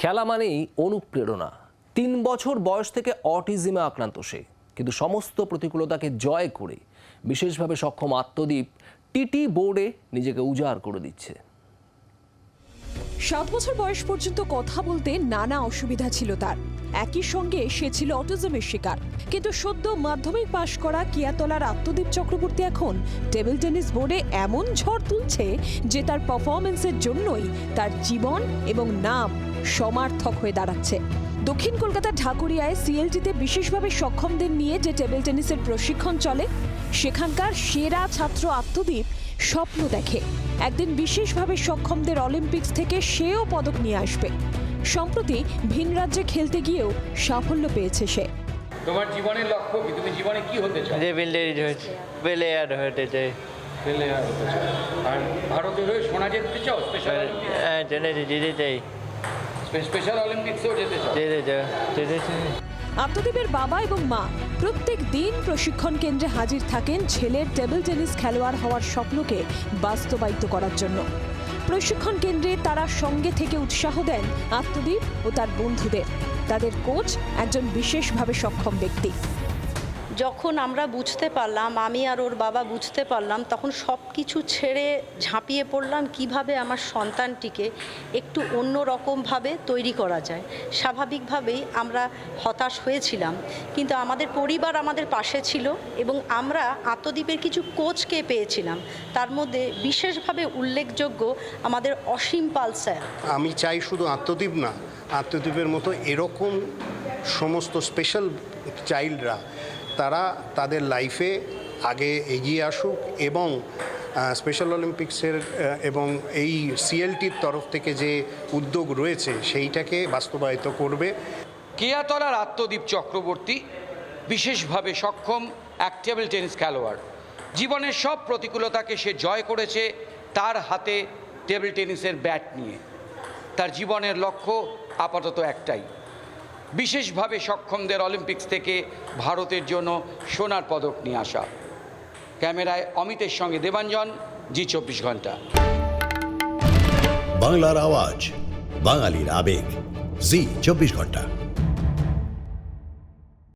খেলা মানেই অনুপ্রেরণা। তিন বছর বয়স থেকে অটিজমে আক্রান্ত সে। কিন্তু সমস্ত প্রতিকূলতাকে জয় করে, বিশেষভাবে সক্ষম আত্মদ্বীপ টিটি বোর্ডে নিজেকে উজাড় করে দিচ্ছে। সাত বছর বয়স পর্যন্ত কথা বলতে নানা অসুবিধা ছিল তার। একই সঙ্গে সে ছিল অটিজমের শিকার। কিন্তু সদ্য মাধ্যমিক পাশ করা কিয়াতলার আত্মদীপ চক্রবর্তী এখন টেবিল টেনিস বোর্ডে এমন ঝড় তুলছে যে তার পারফরমেন্সের জন্যই তার জীবন এবং নাম সমার্থক হয়ে দাঁড়াচ্ছে। দক্ষিণ কলকাতার ঢাকুরিয়ায় সিএলটিতে বিশেষভাবে সক্ষমদের নিয়ে যে টেবিল টেনিসের প্রশিক্ষণ চলে সেখানকার সেরা ছাত্র আত্মদীপ স্বপ্ন দেখে। একদিন বিশেষভাবে সক্ষমদের অলিম্পিক্স থেকে সেও পদক নিয়ে আসবে। সম্প্রতি ভিন রাজ্যে খেলতে গিয়েও সাফল্য পেয়েছে সে। তোমার জীবনের লক্ষ্য কি? তুমি জীবনে কি হতে চাও? যে বিল্ডারি প্লেয়ার হতে চাই। প্লেয়ার হতে চাও। আর ভারতের হয়ে সোনা যেতে চাও? স্পেশাল হ্যাঁ জেনে যেতে চাই স্পেশাল অলিম্পিক্সেও যেতে চাও আত্মদীপের বাবা এবং মা প্রত্যেক দিন প্রশিক্ষণ কেন্দ্রে হাজির থাকেন ছেলের টেবিল টেনিস খেলোয়াড় হওয়ার স্বপ্নকে বাস্তবায়িত করার জন্য। প্রশিক্ষণ কেন্দ্রে তারা সঙ্গে থেকে উৎসাহ দেন আত্মদীপ ও তার বন্ধুদের। তাদের কোচ একজন বিশেষভাবে সক্ষম ব্যক্তি। যখন আমরা বুঝতে পারলাম, আমি আর ওর বাবা বুঝতে পারলাম, তখন সব কিছু ছেড়ে ঝাঁপিয়ে পড়লাম কীভাবে আমার সন্তানটিকে একটু অন্য রকমভাবে তৈরি করা যায়। স্বাভাবিকভাবেই আমরা হতাশ হয়েছিলাম, কিন্তু আমাদের পরিবার আমাদের পাশে ছিল এবং আমরা আত্মদ্বীপের কিছু কোচকে পেয়েছিলাম। তার মধ্যে বিশেষভাবে উল্লেখযোগ্য আমাদের অসীম পাল স্যার। আমি চাই শুধু আত্মদ্বীপ না আত্মদ্বীপের মতো এরকম সমস্ত স্পেশাল চাইল্ডরা তারা তাদের লাইফে আগে এগিয়ে আসুক এবং স্পেশাল অলিম্পিক্সের এবং এই সিএলটির তরফ থেকে যে উদ্যোগ রয়েছে সেইটাকে বাস্তবায়িত করবে। কেয়াতলার আত্মদীপ চক্রবর্তী বিশেষভাবে সক্ষম এক টেবিল টেনিস খেলোয়াড়। জীবনের সব প্রতিকূলতাকে সে জয় করেছে তার হাতে টেবিল টেনিসের ব্যাট নিয়ে। তার জীবনের লক্ষ্য আপাতত একটাই বিশেষভাবে সক্ষমদের অলিম্পিক্স থেকে ভারতের জন্য সোনার পদক নিয়ে আসা। ক্যামেরায় অমিতের সঙ্গে দেবাঞ্জন, জি চব্বিশ ঘণ্টা। বাংলার আওয়াজ, বাঙালির আবেগ, জি চব্বিশ ঘণ্টা।